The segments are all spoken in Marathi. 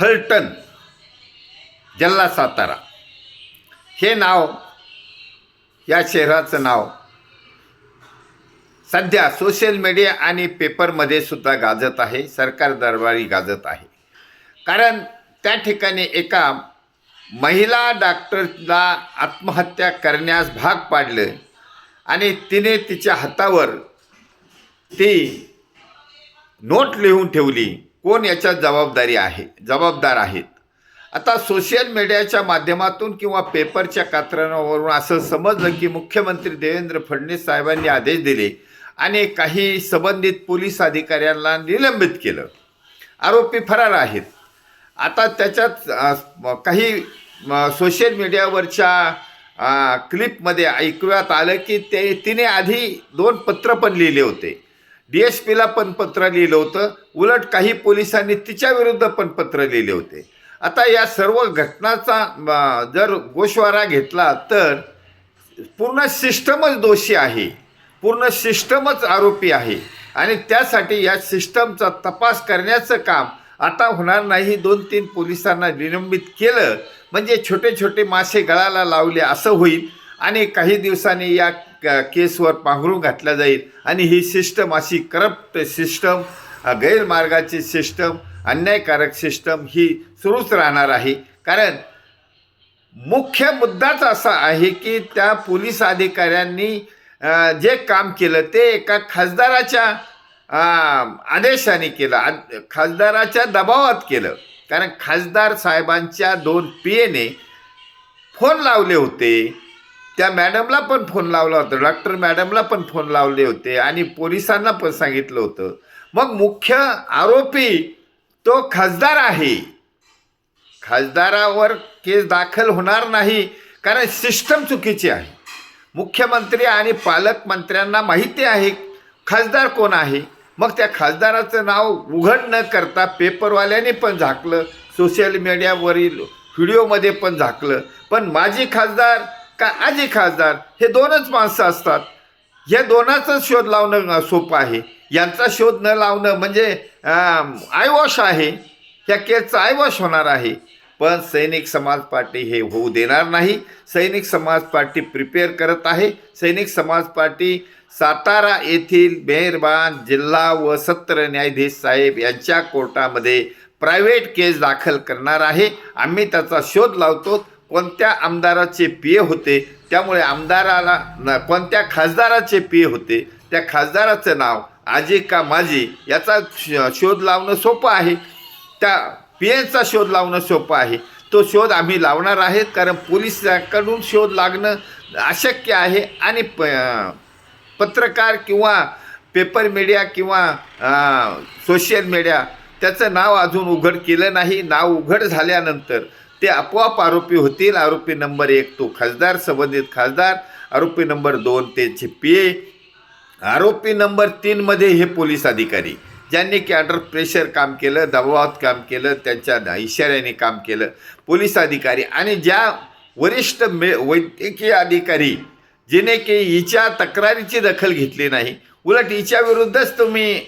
फलटण जल्ला सातारा. हे नाव या शहराचं नाव सध्या सोशल मीडिया आणि पेपरमध्ये सुद्धा गाजत आहे सरकार दरबारी गाजत आहे. कारण त्या ठिकाणी एका महिला डॉक्टरला आत्महत्या करण्यास भाग पाडलं आणि तिने तिच्या हातावर ती नोट लिहून ठेवली. कोण याच्यात जबाबदारी आहे? जबाबदार आहेत. आता सोशल मीडियाच्या माध्यमातून किंवा पेपरच्या कात्रणावरून असं समजलं की मुख्यमंत्री देवेंद्र फडणवीस साहेबांनी आदेश दिले आणि काही संबंधित पोलीस अधिकाऱ्यांना निलंबित केलं. आरोपी फरार आहेत. आता त्याच्यात काही सोशल मीडियावरच्या क्लिपमध्ये ऐकण्यात आलं की ते तिने आधी दोन पत्र पण लिहिले होते. डी एस पीला पण पत्र लिहिलं होतं. उलट काही पोलिसांनी तिच्याविरुद्ध पण पत्र लिहिले होते. आता या सर्व घटनाचा जर गोशवारा घेतला तर पूर्ण सिस्टमच दोषी आहे. पूर्ण सिस्टमच आरोपी आहे. आणि त्यासाठी या सिस्टमचा तपास करण्याचं काम आता होणार नाही. दोन तीन पोलिसांना निलंबित केलं. म्हणजे छोटे छोटे मासे गळाला लावले असं होईल. आणि काही दिवसांनी या केसवर पांघरून घातल्या जाईल. आणि ही सिस्टम अशी करप्ट सिस्टम गैरमार्गाची सिस्टम अन्यायकारक सिस्टम ही सुरूच राहणार आहे. कारण मुख्य मुद्दाच असा आहे की त्या पोलीस अधिकाऱ्यांनी जे काम केलं ते एका खासदाराच्या आदेशाने केलं. आ- खासदाराच्या दबावात केलं. कारण खासदार साहेबांच्या दोन पी एने फोन लावले होते. त्या मॅडमला पण फोन लावला होता डॉक्टर मॅडमला पण फोन लावले होते आणि पोलिसांना पण सांगितलं होतं. मग मुख्य आरोपी तो खासदार आहे. खासदारावर केस दाखल होणार नाही कारण सिस्टम चुकीची आहे. मुख्यमंत्री आणि पालकमंत्र्यांना माहिती आहे खासदार कोण आहे? मग त्या खासदाराचं नाव उघड न करता पेपरवाल्याने पण झाकलं सोशल मीडियावरील व्हिडिओमध्ये पण झाकलं. पण माजी खासदार का आजी खासदार? हे दोनच माणसं असतात. या दोनाचा शोध लावणं सोपं आहे. यांचा शोध न लावणं म्हणजे आयवॉश आहे. ह्या केसचा आयवॉश होणार आहे. पण सैनिक समाज पार्टी हे होऊ देणार नाही. सैनिक समाज पार्टी प्रिपेअर करत आहे. सैनिक समाज पार्टी सातारा येथील मेहरबान जिल्हा व सत्र न्यायाधीश साहेब यांच्या कोर्टामध्ये प्रायव्हेट केस दाखल करणार आहे. आम्ही त्याचा शोध लावतो. कोणत्या आमदाराचे पी होते त्यामुळे आमदाराला न कोणत्या खासदाराचे पी होते त्या खासदाराचं नाव आजी का माझी याचा श- शोध लावणं सोपं आहे. त्या पी एचा शोध लावणं सोपं आहे. तो शोध आम्ही लावणार आहेत कारण पोलिसांकडून शोध लागणं अशक्य आहे आणि प पत्रकार किंवा पेपर मीडिया किंवा सोशल मीडिया त्याचं नाव अजून उघड केलं नाही. नाव उघड झाल्यानंतर ते आपोआप आरोपी होतील. आरोपी नंबर एक तो खासदार संबंधित खासदार. आरोपी नंबर दोन ते पी ए आरोपी नंबर तीनमध्ये हे पोलीस अधिकारी ज्यांनी की अंडर प्रेशर काम केलं दबावात काम केलं त्यांच्या इशाऱ्याने काम केलं. पोलीस अधिकारी आणि ज्या वरिष्ठ मे वैद्यकीय अधिकारी जिने की हिच्या तक्रारीची दखल घेतली नाही. उलट हिच्याविरुद्धच तुम्ही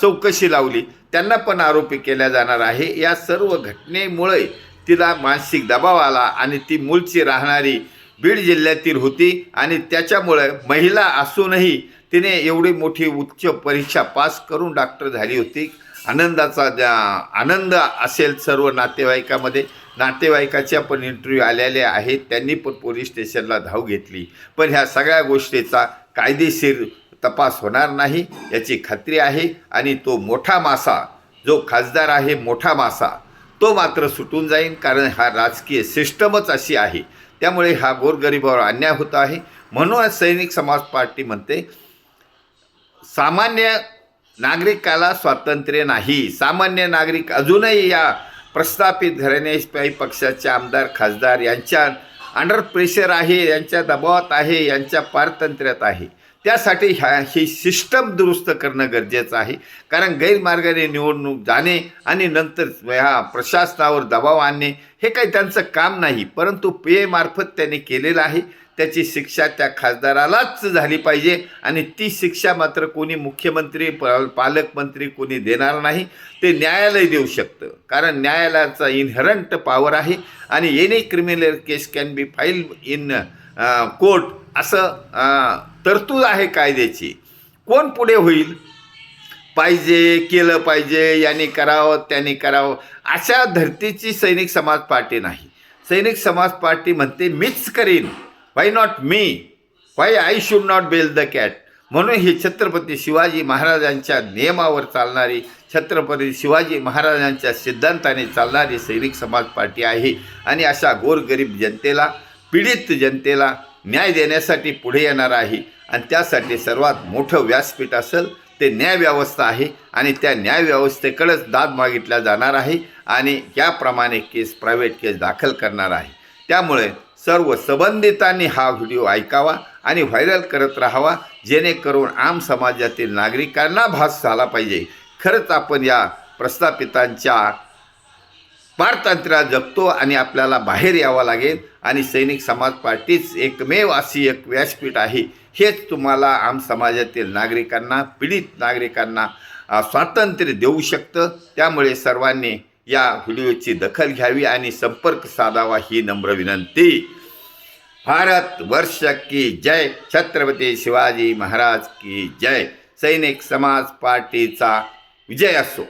चौकशी लावली. त्यांना पण आरोपी केल्या जाणार आहे. या सर्व घटनेमुळे तिला मानसिक दबाव आला आणि ती मूळची राहणारी बीड जिल्ह्यातील होती आणि त्याच्यामुळे महिला असूनही तिने एवढी मोठी उच्च परीक्षा पास करून डॉक्टर झाली होती. आनंदाचा ज्या- आनंद असेल सर्व नातेवाईकामध्ये. नातेवाईकाच्या पण इंटरव्ह्यू आलेले आहेत. त्यांनी पण पोलीस स्टेशनला धाव घेतली. पण ह्या सगळ्या गोष्टीचा कायदेशीर तपास होणार नाही याची खात्री आहे. आणि तो मोठा मासा जो खासदार आहे मोठा मासा तो मात्र सुटून जाईल कारण हा राजकीय सिस्टमच अशी आहे. त्यामुळे हा गोरगरिबावर अन्याय होत आहे. म्हणून सैनिक समाज पार्टी म्हणते सामान्य नागरिकाला स्वातंत्र्य नाही. सामान्य नागरिक अजूनही या प्रस्थापित घराण्याशाही पक्षाचे आमदार खासदार यांच्या अंडर प्रेशर आहे यांच्या दबावात आहे यांच्या पारतंत्र्यात आहे. त्यासाठी ह्या ही सिस्टम दुरुस्त करणं गरजेचं आहे. कारण गैरमार्गाने निवडणूक जाणे आणि नंतर ह्या प्रशासनावर दबाव आणणे हे काही त्यांचं काम नाही. परंतु पेयमार्फत त्याने त्यांनी केलेलं आहे. त्याची शिक्षा त्या खासदारालाच झाली पाहिजे आणि ती शिक्षा मात्र कोणी मुख्यमंत्री प पालकमंत्री कोणी देणार नाही. ते न्यायालय देऊ शकतं. कारण न्यायालयाचा इनहरंट पॉवर आहे आणि any criminal case can be file in court असं तरतूद आहे कायद्याची. कोण पुढे होईल? पाहिजे केलं पाहिजे यांनी करावं त्यांनी करावं. अशा धर्तीची सैनिक समाज पार्टी नाही. सैनिक समाज पार्टी म्हणते मीच करीन. Why not me why I should not bell the cat म्हणून ही छत्रपती शिवाजी महाराजांच्या नियमावर चालणारी छत्रपती शिवाजी महाराजांच्या सिद्धांताने चालणारी सैनिक समाज पार्टी आहे. आणि अशा गोरगरीब जनतेला पीडित जनतेला न्याय देण्यासाठी पुढे येणार आहे. आणि त्यासाठी सर्वात मोठं व्यासपीठ असेल ते न्यायव्यवस्था आहे आणि त्या न्यायव्यवस्थेकडेच दाद मागितल्या जाणार आहे आणि याप्रमाणे केस प्रायव्हेट केस दाखल करणार आहे. त्यामुळे सर्व संबंधितांनी हा व्हिडिओ ऐकावा आणि व्हायरल करत राहावा जेणेकरून आम समाजातील नागरिकांना भास झाला पाहिजे. खरंच आपण या प्रस्थापितांच्या पारतंत्र्या जगतो आणि आपल्याला बाहेर यावं लागेल. आणि सैनिक समाज पार्टीच एकमेव अशी एक व्यासपीठ आहे. हेच तुम्हाला आम समाजातील नागरिकांना पीडित नागरिकांना स्वातंत्र्य देऊ शकतं. त्यामुळे सर्वांनी या व्हिडिओची दखल घ्यावी आणि संपर्क साधावा ही नम्र विनंती. भारत वर्ष की जय. छत्रपती शिवाजी महाराज की जय. सैनिक समाज पार्टीचा विजय असो.